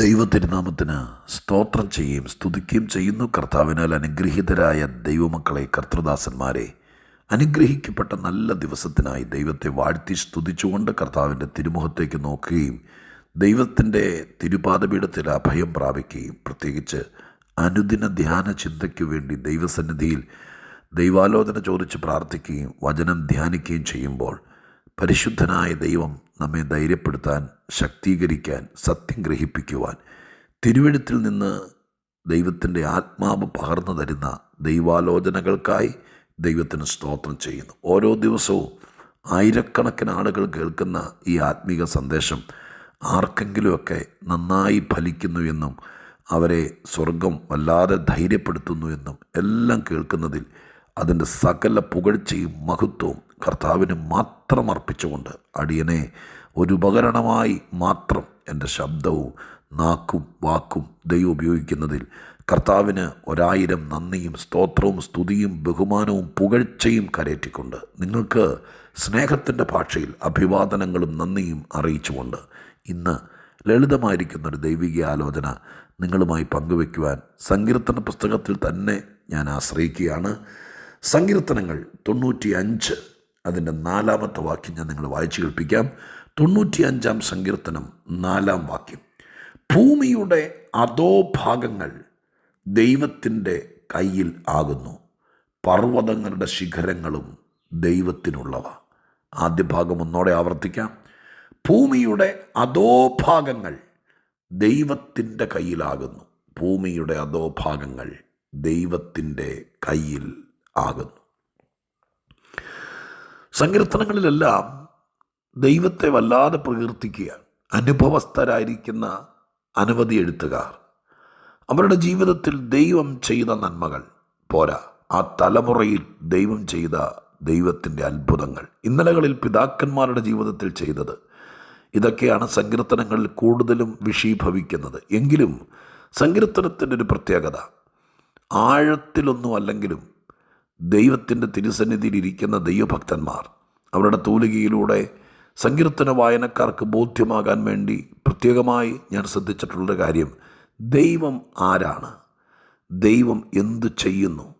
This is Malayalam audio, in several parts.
ദൈവത്തിരുനാമത്തിന് സ്തോത്രം ചെയ്യുകയും സ്തുതിക്കുകയും ചെയ്യുന്നു. കർത്താവിനാൽ അനുഗ്രഹീതരായ ദൈവമക്കളെ കർത്തൃദാസന്മാരെ അനുഗ്രഹിക്കപ്പെട്ട നല്ല ദിവസത്തിനായി ദൈവത്തെ വാഴ്ത്തി സ്തുതിച്ചുകൊണ്ട് കർത്താവിന്റെ തിരുമുഖത്തേക്ക് നോക്കുകയും ദൈവത്തിന്റെ തിരുപാദപീഠത്തിൽ അഭയം പ്രാപിക്കുകയും പ്രത്യേകിച്ച് അനുദിന ധ്യാന ചിന്തയ്ക്ക് വേണ്ടി ദൈവസന്നിധിയിൽ ദൈവാലോചന ചോദിച്ച് പ്രാർത്ഥിക്കുകയും വചനം ധ്യാനിക്കുകയും ചെയ്യുമ്പോൾ പരിശുദ്ധനായ ദൈവം നമ്മെ ധൈര്യപ്പെടുത്താൻ ശക്തീകരിക്കാൻ സത്യം ഗ്രഹിപ്പിക്കുവാൻ തിരുവഴുത്തിൽ നിന്ന് ദൈവത്തിന്റെ ആത്മാവ് പകർന്നു തരുന്ന ദൈവാലോചനകൾക്കായി ദൈവത്തിന് സ്തോത്രം ചെയ്യുന്നു. ഓരോ ദിവസവും ആയിരക്കണക്കിന് ആളുകൾ കേൾക്കുന്ന ഈ ആത്മീക സന്ദേശം ആർക്കെങ്കിലുമൊക്കെ നന്നായി ഫലിക്കുന്നു എന്നും അവരെ സ്വർഗം വല്ലാതെ ധൈര്യപ്പെടുത്തുന്നു എന്നും എല്ലാം കേൾക്കുന്നതിൽ അതിന്റെ സകല പുകഴ്ചയും മഹത്വവും കർത്താവിന് മാത്രം അർപ്പിച്ചുകൊണ്ട് അടിയനെ ഒരു ഉപകരണമായി മാത്രം എന്റെ ശബ്ദവും നാക്കും വാക്കും ദൈവം ഉപയോഗിക്കുന്നതിൽ കർത്താവിന് ഒരായിരം നന്ദിയും സ്തോത്രവും സ്തുതിയും ബഹുമാനവും പുകഴ്ചയും കരയറ്റിക്കൊണ്ട് നിങ്ങൾക്ക് സ്നേഹത്തിന്റെ ഭാഷയിൽ അഭിവാദനങ്ങളും നന്ദിയും അറിയിച്ചുകൊണ്ട് ഇന്ന് ലളിതമായിരിക്കുന്നൊരു ദൈവിക ആലോചന നിങ്ങളുമായി പങ്കുവയ്ക്കുവാൻ സങ്കീർത്തന പുസ്തകത്തിൽ തന്നെ ഞാൻ ആശ്രയിക്കുകയാണ്. സങ്കീർത്തനങ്ങൾ തൊണ്ണൂറ്റി അഞ്ച് അതിന്റെ നാലാമത്തെ വാക്യം ഞാൻ നിങ്ങൾ വായിച്ചു കേൾപ്പിക്കാം. തൊണ്ണൂറ്റി അഞ്ചാം സങ്കീർത്തനം നാലാം വാക്യം. ഭൂമിയുടെ അധോഭാഗങ്ങൾ ദൈവത്തിന്റെ കയ്യിൽ ആകുന്നു. പർവതങ്ങളുടെ ശിഖരങ്ങളും ദൈവത്തിനുള്ളവ. ആദ്യ ഭാഗം ഒന്നോടെ ആവർത്തിക്കാം. ഭൂമിയുടെ അധോഭാഗങ്ങൾ ദൈവത്തിന്റെ കയ്യിലാകുന്നു ഭൂമിയുടെ അധോഭാഗങ്ങൾ ദൈവത്തിന്റെ കയ്യിൽ ആകുന്നു. സങ്കീർത്തനങ്ങളിലെല്ലാം ദൈവത്തെ വല്ലാതെ പ്രകീർത്തിക്കുക അനുഭവസ്ഥരായിരിക്കുന്ന അനവധി എഴുത്തുകാർ അവരുടെ ജീവിതത്തിൽ ദൈവം ചെയ്ത നന്മകൾ. പോരാ ആ തലമുറയിൽ ദൈവം ചെയ്ത ദൈവത്തിന്റെ അത്ഭുതങ്ങൾ. ഇന്നലകളിൽ പിതാക്കന്മാരുടെ ജീവിതത്തിൽ ചെയ്തത്. ഇതൊക്കെയാണ് സങ്കീർത്തനങ്ങളിൽ കൂടുതലും വിഷീഭവിക്കുന്നത്. എങ്കിലും സങ്കീർത്തനത്തിന്റെ ഒരു പ്രത്യേകത ആഴത്തിലൊന്നും അല്ലെങ്കിലും ദൈവത്തിന്റെ തിരുസന്നിധിയിൽ ഇരിക്കുന്ന ദൈവഭക്തന്മാർ അവരുടെ തൂലികയിലൂടെ സങ്കീർത്തന വായനക്കാർക്ക് ബോധ്യമാകാൻ വേണ്ടി പ്രത്യേകമായി ഞാൻ ശ്രദ്ധിച്ചിട്ടുള്ള കാര്യം. ദൈവം ആരാണ്? ദൈവം എന്തു ചെയ്യുന്നു?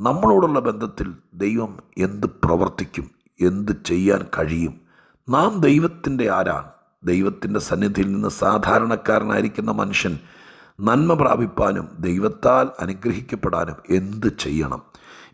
നമ്മളോടുള്ള ബന്ധത്തിൽ ദൈവം എന്ത് പ്രവർത്തിക്കും? എന്ത് ചെയ്യാൻ കഴിയും? നാം ദൈവത്തിന്റെ ആരാണ്? ദൈവത്തിന്റെ സന്നിധിയിൽ നിന്ന് സാധാരണക്കാരനായിരിക്കുന്ന മനുഷ്യൻ നന്മ പ്രാപിപ്പാനും ദൈവത്താൽ അനുഗ്രഹിക്കപ്പെടാനും എന്ത് ചെയ്യണം?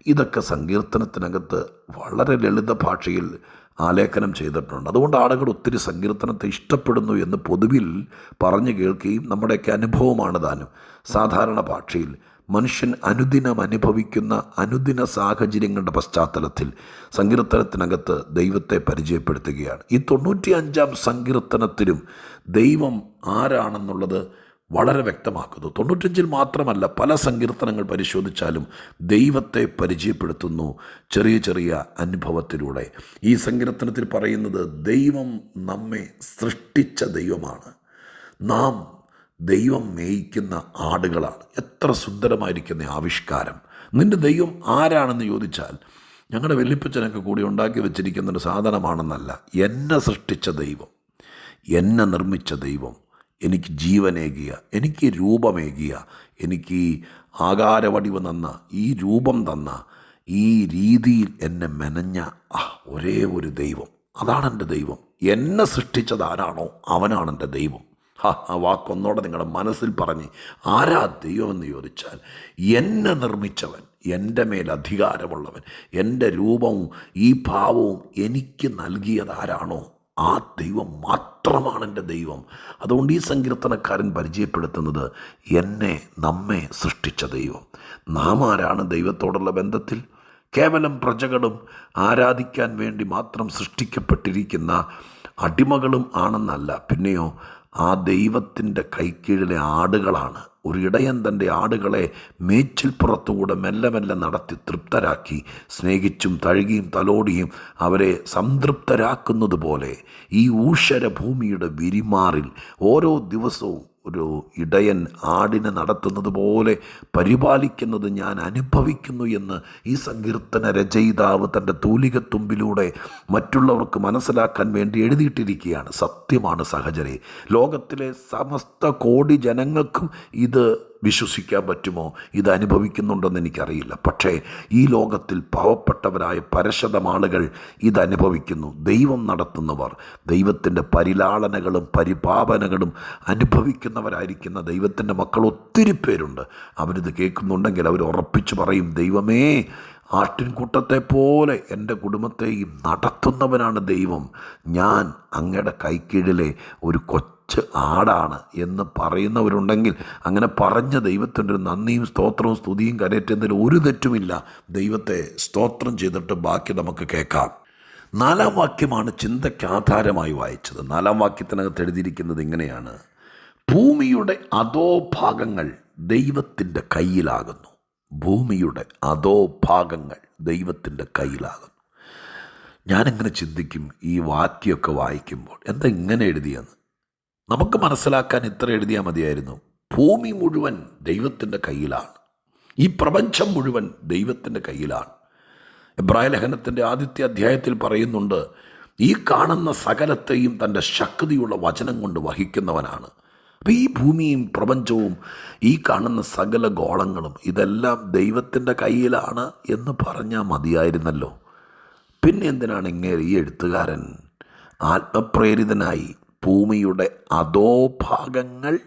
ഇതൊക്കെ സങ്കീർത്തനത്തിനകത്ത് വളരെ ലളിത ഭാഷയിൽ ആലേഖനം ചെയ്തിട്ടുണ്ട്. അതുകൊണ്ട് ആളുകൾ ഒത്തിരി സങ്കീർത്തനത്തെ ഇഷ്ടപ്പെടുന്നു എന്ന് പൊതുവിൽ പറഞ്ഞു കേൾക്കുകയും നമ്മുടെയൊക്കെ അനുഭവമാണ് താനും. സാധാരണ ഭാഷയിൽ മനുഷ്യൻ അനുദിനം അനുഭവിക്കുന്ന അനുദിന സാഹചര്യങ്ങളുടെ പശ്ചാത്തലത്തിൽ സങ്കീർത്തനത്തിനകത്ത് ദൈവത്തെ പരിചയപ്പെടുത്തുകയാണ്. ഈ തൊണ്ണൂറ്റി അഞ്ചാം സങ്കീർത്തനത്തിലും ദൈവം ആരാണെന്നുള്ളത് വളരെ വ്യക്തമാക്കുന്നു. തൊണ്ണൂറ്റഞ്ചിൽ മാത്രമല്ല പല സങ്കീർത്തനങ്ങൾ പരിശോധിച്ചാലും ദൈവത്തെ പരിചയപ്പെടുത്തുന്നു ചെറിയ ചെറിയ അനുഭവത്തിലൂടെ. ഈ സങ്കീർത്തനത്തിൽ പറയുന്നത് ദൈവം നമ്മെ സൃഷ്ടിച്ച ദൈവമാണ്. നാം ദൈവം മേയിക്കുന്ന ആടുകളാണ്. എത്ര സുന്ദരമായിരിക്കുന്ന ആവിഷ്കാരം. നിന്റെ ദൈവം ആരാണെന്ന് ചോദിച്ചാൽ ഞങ്ങളുടെ വെല്ലിപ്പച്ചനൊക്കെ കൂടി ഉണ്ടാക്കി വെച്ചിരിക്കുന്ന ഒരു സാധനമാണെന്നല്ല. എന്നെ സൃഷ്ടിച്ച ദൈവം. എന്നെ നിർമ്മിച്ച ദൈവം. എനിക്ക് ജീവനേകിയ എനിക്ക് രൂപമേകിയ എനിക്ക് ആകാരവടിവ് തന്ന ഈ രൂപം തന്ന ഈ രീതിയിൽ എന്നെ മെനഞ്ഞ ആ ഒരേ ഒരു ദൈവം. അതാണ് എന്റെ ദൈവം. എന്നെ സൃഷ്ടിച്ചത് ആരാണോ അവനാണ് എന്റെ ദൈവം. ആ വാക്കൊന്നോടെ നിങ്ങളുടെ മനസ്സിൽ പറഞ്ഞ് ആരാ ദൈവമെന്ന് ചോദിച്ചാൽ എന്നെ നിർമ്മിച്ചവൻ എന്റെ മേൽ അധികാരമുള്ളവൻ എന്റെ രൂപവും ഈ ഭാവവും എനിക്ക് നൽകിയത് ആരാണോ ആ ദൈവം മാത്രമാണ് എന്റെ ദൈവം. അതുകൊണ്ട് ഈ സങ്കീർത്തനക്കാരൻ പരിചയപ്പെടുത്തുന്നത് എന്നെ നമ്മെ സൃഷ്ടിച്ച ദൈവം. നാം ആരാണ് ദൈവത്തോടുള്ള ബന്ധത്തിൽ? കേവലം പ്രജകളും ആരാധിക്കാൻ വേണ്ടി മാത്രം സൃഷ്ടിക്കപ്പെട്ടിരിക്കുന്ന അടിമകളും ആണെന്നല്ല. പിന്നെയോ ആ ദൈവത്തിന്റെ കൈക്കീഴിലെ ആടുകളാണ്. ഒരു ഇടയൻ തന്റെ ആടുകളെ മേച്ചിൽപ്പുറത്തുകൂടെ മെല്ലെ മെല്ലെ നടത്തി തൃപ്തരാക്കി സ്നേഹിച്ചും തഴുകിയും തലോടിയും അവരെ സംതൃപ്തരാക്കുന്നത് പോലെ ഈ ഊഷര ഭൂമിയുടെ വിരിമാറിൽ ഓരോ ദിവസവും ഒരു ഇടയൻ ആടിനെ നടത്തുന്നത് പോലെ പരിപാലിക്കുന്നത് ഞാൻ അനുഭവിക്കുന്നു എന്ന് ഈ സങ്കീർത്തന രചയിതാവ് തന്റെ തൂലികത്തുമ്പിലൂടെ മറ്റുള്ളവർക്ക് മനസ്സിലാക്കാൻ വേണ്ടി എഴുതിയിട്ടിരിക്കുകയാണ്. സത്യമാണ് സഹചരെ. ലോകത്തിലെ സമസ്ത കോടി ജനങ്ങൾക്കും ഇത് വിശ്വസിക്കാൻ പറ്റുമോ? ഇത് അനുഭവിക്കുന്നുണ്ടെന്ന് എനിക്കറിയില്ല. പക്ഷേ ഈ ലോകത്തിൽ പാവപ്പെട്ടവരായ പരശതം ആളുകൾ ഇത് അനുഭവിക്കുന്നു. ദൈവം നടത്തുന്നവർ ദൈവത്തിന്റെ പരിലാളനകളും പരിപാവനകളും അനുഭവിക്കുന്നവരായിരിക്കുന്ന ദൈവത്തിന്റെ മക്കൾ ഒത്തിരി പേരുണ്ട്. അവരിത് കേൾക്കുന്നുണ്ടെങ്കിൽ അവർ ഉറപ്പിച്ച് പറയും ദൈവമേ ആട്ടിൻകൂട്ടത്തെ പോലെ എന്റെ കുടുംബത്തെയും നടത്തുന്നവനാണ് ദൈവം. ഞാൻ അങ്ങയുടെ കൈക്കീഴിലെ ഒരു കൊച്ചു ആടാണ് എന്ന് പറയുന്നവരുണ്ടെങ്കിൽ അങ്ങനെ പറഞ്ഞ ദൈവത്തിന്റെ ഒരു നന്ദിയും സ്തോത്രവും സ്തുതിയും കരയറ്റുന്നതിൽ ഒരു തെറ്റുമില്ല. ദൈവത്തെ സ്തോത്രം ചെയ്തിട്ട് ബാക്കി നമുക്ക് കേൾക്കാം. നാലാം വാക്യമാണ് ചിന്തയ്ക്ക് ആധാരമായി വായിച്ചത്. നാലാം വാക്യത്തിനകത്ത് എഴുതിയിരിക്കുന്നത് ഇങ്ങനെയാണ്. ഭൂമിയുടെ അതോ ഭാഗങ്ങൾ ദൈവത്തിന്റെ കയ്യിലാകുന്നു. ഭൂമിയുടെ അതോ ഭാഗങ്ങൾ ദൈവത്തിന്റെ കയ്യിലാകുന്നു. ഞാനിങ്ങനെ ചിന്തിക്കും ഈ വാക്യമൊക്കെ വായിക്കുമ്പോൾ എന്താ ഇങ്ങനെ എഴുതിയെന്ന്? നമുക്ക് മനസ്സിലാക്കാൻ ഇത്ര എഴുതിയാൽ മതിയായിരുന്നു. ഭൂമി മുഴുവൻ ദൈവത്തിന്റെ കയ്യിലാണ്. ഈ പ്രപഞ്ചം മുഴുവൻ ദൈവത്തിന്റെ കയ്യിലാണ്. എബ്രായ ലഹനത്തിന്റെ ആദ്യത്തെ അധ്യായത്തിൽ പറയുന്നുണ്ട് ഈ കാണുന്ന സകലത്തെയും തന്റെ ശക്തിയുള്ള വചനം കൊണ്ട് വഹിക്കുന്നവനാണ്. അപ്പം ഈ ഭൂമിയും പ്രപഞ്ചവും ഈ കാണുന്ന സകല ഗോളങ്ങളും ഇതെല്ലാം ദൈവത്തിന്റെ കയ്യിലാണ് എന്ന് പറഞ്ഞാൽ മതിയായിരുന്നല്ലോ. പിന്നെ എന്തിനാണ് ഇങ്ങനെ ഈ എഴുത്തുകാരൻ ആത്മപ്രേരിതനായി ഭൂമിയുടെ അധോഭാഗങ്ങൾ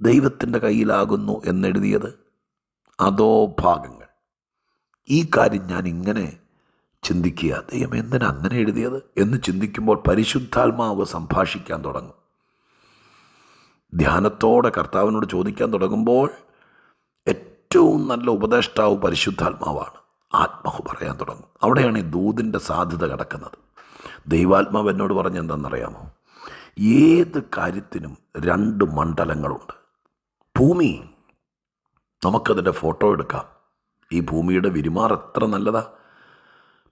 ദൈവത്തിന്റെ കയ്യിലാകുന്നു എന്നെഴുതിയത്. അധോഭാഗങ്ങൾ. ഈ കാര്യം ഞാൻ ഇങ്ങനെ ചിന്തിക്കുക ദൈവം എന്തിനാ അങ്ങനെ എഴുതിയത് എന്ന് ചിന്തിക്കുമ്പോൾ പരിശുദ്ധാത്മാവ് സംഭാഷിക്കാൻ തുടങ്ങും. ധ്യാനത്തോടെ കർത്താവിനോട് ചോദിക്കാൻ തുടങ്ങുമ്പോൾ ഏറ്റവും നല്ല ഉപദേഷ്ടാവ് പരിശുദ്ധാത്മാവാണ്. ആത്മാവ് പറയാൻ തുടങ്ങും. അവിടെയാണ് ഈ ദൂതിന്റെ സാധ്യത കിടക്കുന്നത്. ദൈവാത്മാവ് എന്നോട് പറഞ്ഞ എന്താണെന്നറിയാമോ ഏത് കാര്യത്തിനും രണ്ട് മണ്ഡലങ്ങളുണ്ട്. ഭൂമി നമുക്കതിന്റെ ഫോട്ടോ എടുക്കാം. ഈ ഭൂമിയുടെ വിരിമാർ എത്ര നല്ലതാ.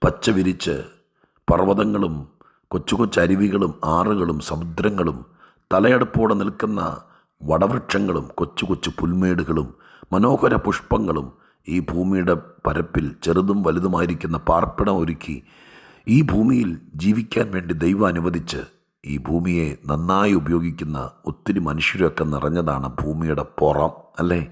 പച്ച വിരിച്ച് പർവതങ്ങളും കൊച്ചു കൊച്ചരുവികളും ആറുകളും സമുദ്രങ്ങളും തലയെടുപ്പോടെ നിൽക്കുന്ന വടവൃക്ഷങ്ങളും കൊച്ചു കൊച്ചു പുൽമേടുകളും മനോഹര പുഷ്പങ്ങളും ഈ ഭൂമിയുടെ പരപ്പിൽ ചെറുതും വലുതുമായിരിക്കുന്ന പാർപ്പിടം ഒരുക്കി ഈ ഭൂമിയിൽ ജീവിക്കാൻ വേണ്ടി ദൈവം അനുവദിച്ച് ഈ ഭൂമിയെ നന്നായി ഉപയോഗിക്കുന്ന ഒത്തിരി മനുഷ്യരൊക്കെ നിറഞ്ഞതാണ് ഭൂമിയുടെ പുറം അല്ലേ?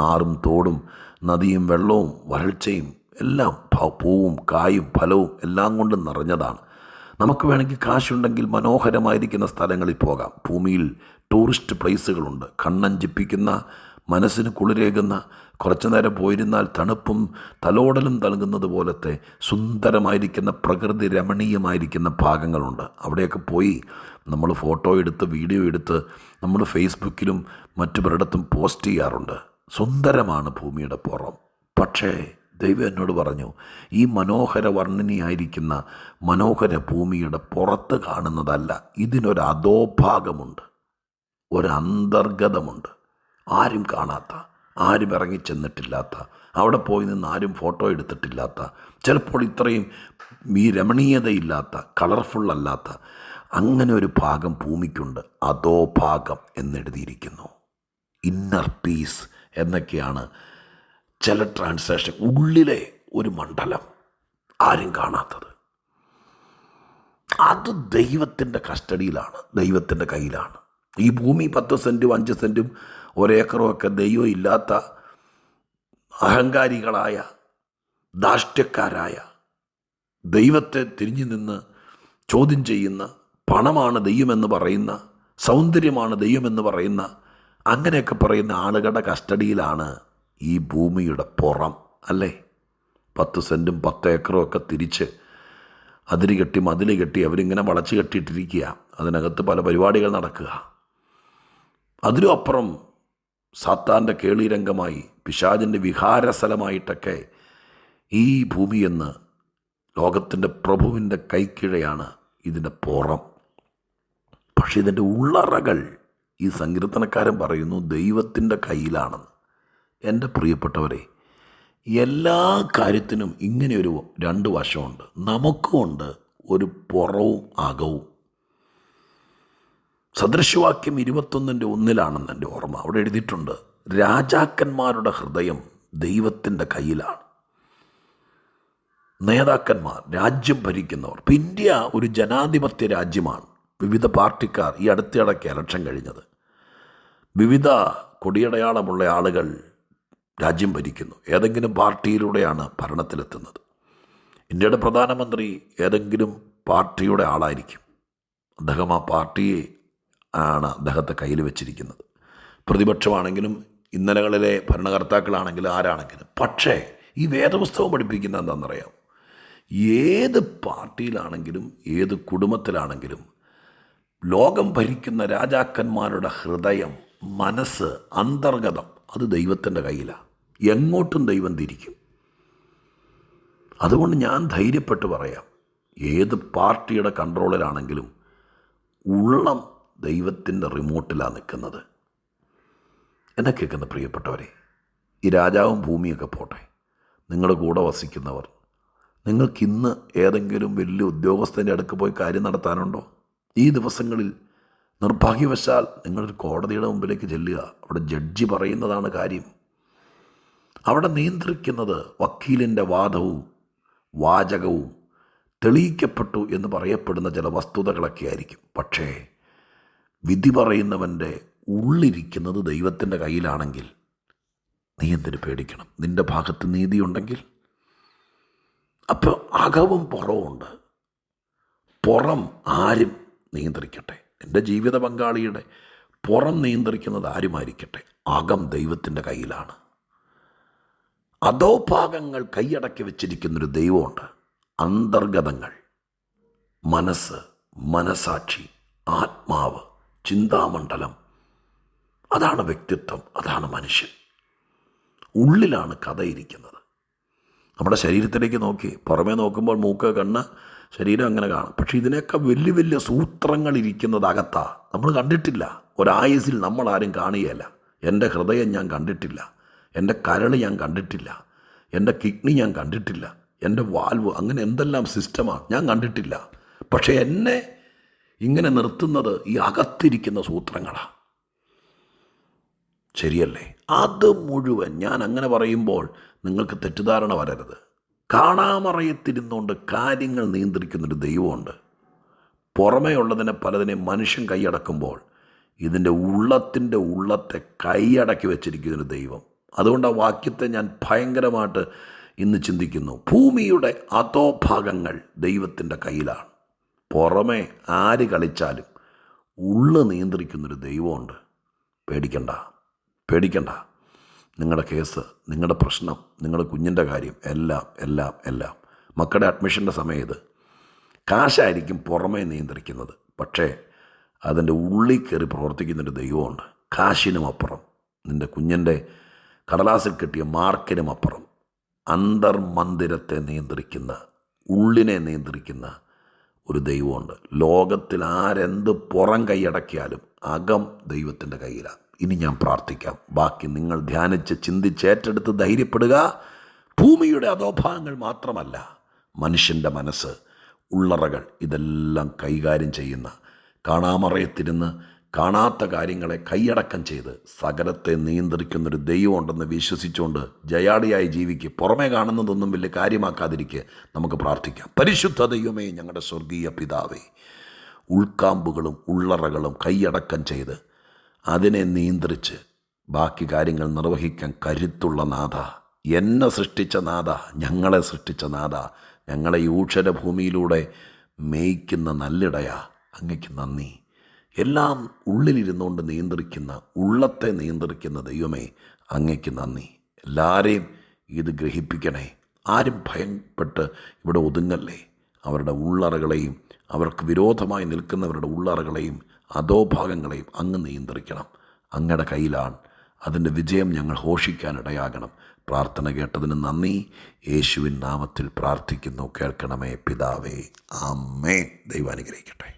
ആറും തോടും നദിയും വെള്ളവും വരൾച്ചയും എല്ലാം പൂവും കായും ഫലവും എല്ലാം കൊണ്ടും നിറഞ്ഞതാണ്. നമുക്ക് വേണമെങ്കിൽ കാശുണ്ടെങ്കിൽ മനോഹരമായിരിക്കുന്ന സ്ഥലങ്ങളിൽ പോകാം. ഭൂമിയിൽ ടൂറിസ്റ്റ് പ്ലേസുകളുണ്ട്. കണ്ണഞ്ചിപ്പിക്കുന്ന മനസ്സിന് കുളിരേകുന്ന കുറച്ചു നേരം പോയിരുന്നാൽ തണുപ്പും തലോടലും നൽകുന്നത് പോലത്തെ സുന്ദരമായിരിക്കുന്ന പ്രകൃതി രമണീയമായിരിക്കുന്ന ഭാഗങ്ങളുണ്ട്. അവിടെയൊക്കെ പോയി നമ്മൾ ഫോട്ടോ എടുത്ത് വീഡിയോ എടുത്ത് നമ്മൾ ഫേസ്ബുക്കിലും മറ്റു പലയിടത്തും പോസ്റ്റ് ചെയ്യാറുണ്ട്. സുന്ദരമാണ് ഭൂമിയുടെ പുറം. പക്ഷേ ദൈവം എന്നോട് പറഞ്ഞു ഈ മനോഹര വർണിനിയായിരിക്കുന്ന മനോഹര ഭൂമിയുടെ പുറത്ത് കാണുന്നതല്ല ഇതിനൊരു അധോഭാഗമുണ്ട് ഒരു അന്തർഗതമുണ്ട്. ആരും കാണാത്ത ആരും ഇറങ്ങിച്ചെന്നിട്ടില്ലാത്ത അവിടെ പോയി നിന്ന് ആരും ഫോട്ടോ എടുത്തിട്ടില്ലാത്ത ചിലപ്പോൾ ഇത്രയും ഈ രമണീയതയില്ലാത്ത കളർഫുൾ അല്ലാത്ത അങ്ങനെ ഒരു ഭാഗം ഭൂമിക്കുണ്ട്. അതോ ഭാഗം എന്നെഴുതിയിരിക്കുന്നു. ഇന്നർ പീസ് എന്നൊക്കെയാണ് ചില ട്രാൻസാക്ഷൻ ഉള്ളിലെ ഒരു മണ്ഡലം ആരും കാണാത്തത്. അത് ദൈവത്തിന്റെ കസ്റ്റഡിയിലാണ് ദൈവത്തിന്റെ കയ്യിലാണ്. ഈ ഭൂമി പത്ത് സെന്റും അഞ്ച് സെന്റും ഒരേക്കറും ഒക്കെ ദൈവം ഇല്ലാത്ത അഹങ്കാരികളായ ദാഷ്ട്യക്കാരായ ദൈവത്തെ തിരിഞ്ഞു നിന്ന് ചോദ്യം ചെയ്യുന്ന പണമാണ് ദൈവമെന്ന് പറയുന്ന സൗന്ദര്യമാണ് ദൈവമെന്ന് പറയുന്ന അങ്ങനെയൊക്കെ പറയുന്ന ആളുകളുടെ കസ്റ്റഡിയിലാണ് ഈ ഭൂമിയുടെ പുറം അല്ലേ? പത്ത് സെന്റും പത്ത് ഏക്കറും ഒക്കെ തിരിച്ച് അതിര് കെട്ടി മതിൽ കെട്ടി അവരിങ്ങനെ വളച്ച് കെട്ടിയിട്ടിരിക്കുക. അതിനകത്ത് പല പരിപാടികൾ നടക്കുക. അതിലും അപ്പുറം സാത്താന്റെ കേളിരംഗമായി പിശാജിന്റെ വിഹാരസ്ഥലമായിട്ടൊക്കെ ഈ ഭൂമിയെന്ന് ലോകത്തിന്റെ പ്രഭുവിന്റെ കൈക്കിഴയാണ് ഇതിന്റെ പുറം. പക്ഷേ ഇതിന്റെ ഉള്ളറകൾ ഈ സങ്കീർത്തനക്കാരൻ പറയുന്നു ദൈവത്തിന്റെ കയ്യിലാണെന്ന്. എന്റെ പ്രിയപ്പെട്ടവരെ എല്ലാ കാര്യത്തിനും ഇങ്ങനെ ഒരു രണ്ട് വശമുണ്ട്. നമുക്കുമുണ്ട് ഒരു പുറവും അകവും. സദൃശവാക്യം ഇരുപത്തൊന്നിന്റെ ഒന്നിലാണെന്ന് എന്റെ ഓർമ്മ. അവിടെ എഴുതിയിട്ടുണ്ട് രാജാക്കന്മാരുടെ ഹൃദയം ദൈവത്തിന്റെ കയ്യിലാണ്. നേതാക്കന്മാർ രാജ്യം ഭരിക്കുന്നവർ. ഇപ്പം ഇന്ത്യ ഒരു ജനാധിപത്യ രാജ്യമാണ്. വിവിധ പാർട്ടിക്കാർ ഈ അടുത്തിടയ്ക്ക് ഇലക്ഷൻ കഴിഞ്ഞത്. വിവിധ കൊടിയടയാളമുള്ള ആളുകൾ രാജ്യം ഭരിക്കുന്നു. ഏതെങ്കിലും പാർട്ടിയിലൂടെയാണ് ഭരണത്തിലെത്തുന്നത്. ഇന്ത്യയുടെ പ്രധാനമന്ത്രി ഏതെങ്കിലും പാർട്ടിയുടെ ആളായിരിക്കും. അദ്ദേഹം ആ പാർട്ടിയെ ആണ് അദ്ദേഹത്തെ കയ്യിൽ വെച്ചിരിക്കുന്നത്. പ്രതിപക്ഷമാണെങ്കിലും ഇന്നലകളിലെ ഭരണകർത്താക്കളാണെങ്കിലും ആരാണെങ്കിലും. പക്ഷേ ഈ വേദപുസ്തകം പഠിപ്പിക്കുന്ന എന്താണെന്നറിയാം ഏത് പാർട്ടിയിലാണെങ്കിലും ഏത് കുടുംബത്തിലാണെങ്കിലും ലോകം ഭരിക്കുന്ന രാജാക്കന്മാരുടെ ഹൃദയം മനസ്സ് അന്തർഗതം അത് ദൈവത്തിന്റെ കയ്യിലാണ് എങ്ങോട്ടും ദൈവം തിരിക്കും. അതുകൊണ്ട് ഞാൻ ധൈര്യപ്പെട്ട് പറയാം. ഏത് പാർട്ടിയുടെ കൺട്രോളിലാണെങ്കിലും ഉള്ളം ദൈവത്തിന്റെ റിമോട്ടിലാണ് നിൽക്കുന്നത്. എന്നെ കേൾക്കുന്ന പ്രിയപ്പെട്ടവരെ ഈ രാജാവും ഭൂമിയൊക്കെ പോട്ടെ നിങ്ങളുടെ കൂടെ വസിക്കുന്നവർ നിങ്ങൾക്കിന്ന് ഏതെങ്കിലും വലിയ ഉദ്യോഗസ്ഥന്റെ അടുക്ക് പോയി കാര്യം നടത്താനുണ്ടോ? ഈ ദിവസങ്ങളിൽ നിർഭാഗ്യവശാൽ നിങ്ങളൊരു കോടതിയുടെ മുമ്പിലേക്ക് ചെല്ലുക അവിടെ ജഡ്ജി പറയുന്നതാണ് കാര്യം. അവിടെ നിയന്ത്രിക്കുന്നത് വക്കീലിന്റെ വാദവും വാചകവും തെളിയിക്കപ്പെട്ടു എന്ന് പറയപ്പെടുന്ന ചില വസ്തുതകളൊക്കെ ആയിരിക്കും പക്ഷേ വിധി പറയുന്നവന്റെ ഉള്ളിരിക്കുന്നത് ദൈവത്തിന്റെ കയ്യിലാണെങ്കിൽ നീ എന്തിനു പേടിക്കണം? നിന്റെ ഭാഗത്ത് നീതിയുണ്ടെങ്കിൽ. അപ്പോൾ അകവും പുറവുമുണ്ട് പുറം ആരും നിയന്ത്രിക്കട്ടെ. എന്റെ ജീവിത പങ്കാളിയുടെ പുറം നിയന്ത്രിക്കുന്നത് ആരുമായിരിക്കട്ടെ? അകം ദൈവത്തിന്റെ കയ്യിലാണ്. അധോഭാഗങ്ങൾ കൈയടക്കി വെച്ചിരിക്കുന്നൊരു ദൈവമുണ്ട്. അന്തർഗതങ്ങൾ. മനസ്സ് മനസാക്ഷി ആത്മാവ്. ചിന്താമണ്ഡലം. അതാണ് വ്യക്തിത്വം അതാണ് മനുഷ്യൻ. ഉള്ളിലാണ് കഥയിരിക്കുന്നത്. നമ്മുടെ ശരീരത്തിലേക്ക് നോക്കി പുറമേ നോക്കുമ്പോൾ മൂക്ക് കണ്ണ് ശരീരം അങ്ങനെ കാണും. പക്ഷേ ഇതിനൊക്കെ വലിയ വലിയ സൂത്രങ്ങൾ ഇരിക്കുന്നത് അകത്താ നമ്മൾ കണ്ടിട്ടില്ല. ഒരായുസിൽ നമ്മൾ ആരും കാണുകയല്ല. എന്റെ ഹൃദയം ഞാൻ കണ്ടിട്ടില്ല. എന്റെ കരൾ ഞാൻ കണ്ടിട്ടില്ല. എന്റെ കിഡ്നി ഞാൻ കണ്ടിട്ടില്ല. എന്റെ വാൽവ് അങ്ങനെ എന്തെല്ലാം സിസ്റ്റമാണ് ഞാൻ കണ്ടിട്ടില്ല. പക്ഷേ എന്നെ ഇങ്ങനെ നിർത്തുന്നത് ഈ അകത്തിരിക്കുന്ന സൂത്രങ്ങളാണ് ശരിയല്ലേ? അത് മുഴുവൻ ഞാൻ അങ്ങനെ പറയുമ്പോൾ നിങ്ങൾക്ക് തെറ്റിദ്ധാരണ വരരുത്. കാണാമറയത്തിരുന്നുകൊണ്ട് കാര്യങ്ങൾ നിയന്ത്രിക്കുന്നൊരു ദൈവമുണ്ട്. പുറമേ ഉള്ളതിനെ പലതിനെ മനുഷ്യൻ കൈയടക്കുമ്പോൾ ഇതിന്റെ ഉള്ളത്തിന്റെ ഉള്ളത്തെ കൈയടക്കി വെച്ചിരിക്കുന്നൊരു ദൈവം. അതുകൊണ്ട് ആ വാക്യത്തെ ഞാൻ ഭയങ്കരമായിട്ട് ഇന്ന് ചിന്തിക്കുന്നു. ഭൂമിയുടെ അധോഭാഗങ്ങൾ ദൈവത്തിന്റെ കയ്യിലാണ്. പുറമേ ആര് കളിച്ചാലും ഉള്ളു നിയന്ത്രിക്കുന്നൊരു ദൈവമുണ്ട്. പേടിക്കണ്ട. പേടിക്കണ്ട. നിങ്ങളുടെ കേസ് നിങ്ങളുടെ പ്രശ്നം നിങ്ങളുടെ കുഞ്ഞിന്റെ കാര്യം എല്ലാം എല്ലാം എല്ലാം. മക്കളുടെ അഡ്മിഷന്റെ സമയത്ത് കാശായിരിക്കും പുറമേ നിയന്ത്രിക്കുന്നത്. പക്ഷേ അതിന്റെ ഉള്ളിൽ കയറി പ്രവർത്തിക്കുന്നൊരു ദൈവമുണ്ട്. കാശിനും അപ്പുറം. നിന്റെ കുഞ്ഞിന്റെ കടലാസിൽ കിട്ടിയ മാർക്കിനും അപ്പുറം. അന്തർമന്ദിരത്തെ നിയന്ത്രിക്കുന്ന ഉള്ളിനെ നിയന്ത്രിക്കുന്ന ഒരു ദൈവമുണ്ട്. ലോകത്തിൽ ആരെന്ത് പുറം കൈയടക്കിയാലും അകം ദൈവത്തിന്റെ കയ്യിലാണ്. ഇനി ഞാൻ പ്രാർത്ഥിക്കാം. ബാക്കി നിങ്ങൾ ധ്യാനിച്ച് ചിന്തിച്ച് ഏറ്റെടുത്ത് ധൈര്യപ്പെടുക. ഭൂമിയുടെ അധോഭാഗങ്ങൾ മാത്രമല്ല മനുഷ്യന്റെ മനസ്സ് ഉള്ളറകൾ ഇതെല്ലാം കൈകാര്യം ചെയ്യുന്ന കാണാമറയത്തിരുന്ന് കാണാത്ത കാര്യങ്ങളെ കൈയടക്കം ചെയ്ത് സകലത്തെ നിയന്ത്രിക്കുന്നൊരു ദൈവമുണ്ടെന്ന് വിശ്വസിച്ചുകൊണ്ട് ജയാളിയായി ജീവിക്ക്. പുറമേ കാണുന്നതൊന്നും വലിയ കാര്യമാക്കാതിരിക്കെ നമുക്ക് പ്രാർത്ഥിക്കാം. പരിശുദ്ധ ദൈവമേ ഞങ്ങളുടെ സ്വർഗീയ പിതാവേ ഉൾക്കാമ്പുകളും ഉള്ളറകളും കൈയടക്കം ചെയ്ത് അതിനെ നിയന്ത്രിച്ച് ബാക്കി കാര്യങ്ങൾ നിർവഹിക്കാൻ കരുത്തുള്ള നാഥ എന്നെ സൃഷ്ടിച്ച നാഥ ഞങ്ങളെ സൃഷ്ടിച്ച നാഥ ഞങ്ങളെ ഈ ഭൂമിയിലൂടെ മേയ്ക്കുന്ന നല്ലിടയാ. അങ്ങയ്ക്ക് നന്ദി. എല്ലാം ഉള്ളിലിരുന്നുകൊണ്ട് നിയന്ത്രിക്കുന്ന ഉള്ളത്തെ നിയന്ത്രിക്കുന്ന ദൈവമേ അങ്ങയ്ക്ക് നന്ദി. എല്ലാവരെയും ഇത് ഗ്രഹിപ്പിക്കണേ. ആരും ഭയപ്പെട്ട് ഇവിടെ ഒതുങ്ങല്ലേ? അവരുടെ ഉള്ളറകളെയും അവർക്ക് വിരോധമായി നിൽക്കുന്നവരുടെ ഉള്ളറകളെയും അധോഭാഗങ്ങളെയും അങ്ങ് നിയന്ത്രിക്കണം. അങ്ങയുടെ കയ്യിലാണ്. അതിന്റെ വിജയം ഞങ്ങൾ ഘോഷിക്കാനിടയാകണം. പ്രാർത്ഥന കേട്ടതിന് നന്ദി. യേശുവിൻ നാമത്തിൽ പ്രാർത്ഥിക്കുന്നു. കേൾക്കണമേ പിതാവേ. ആമേൻ. ദൈവാനുഗ്രഹിക്കട്ടെ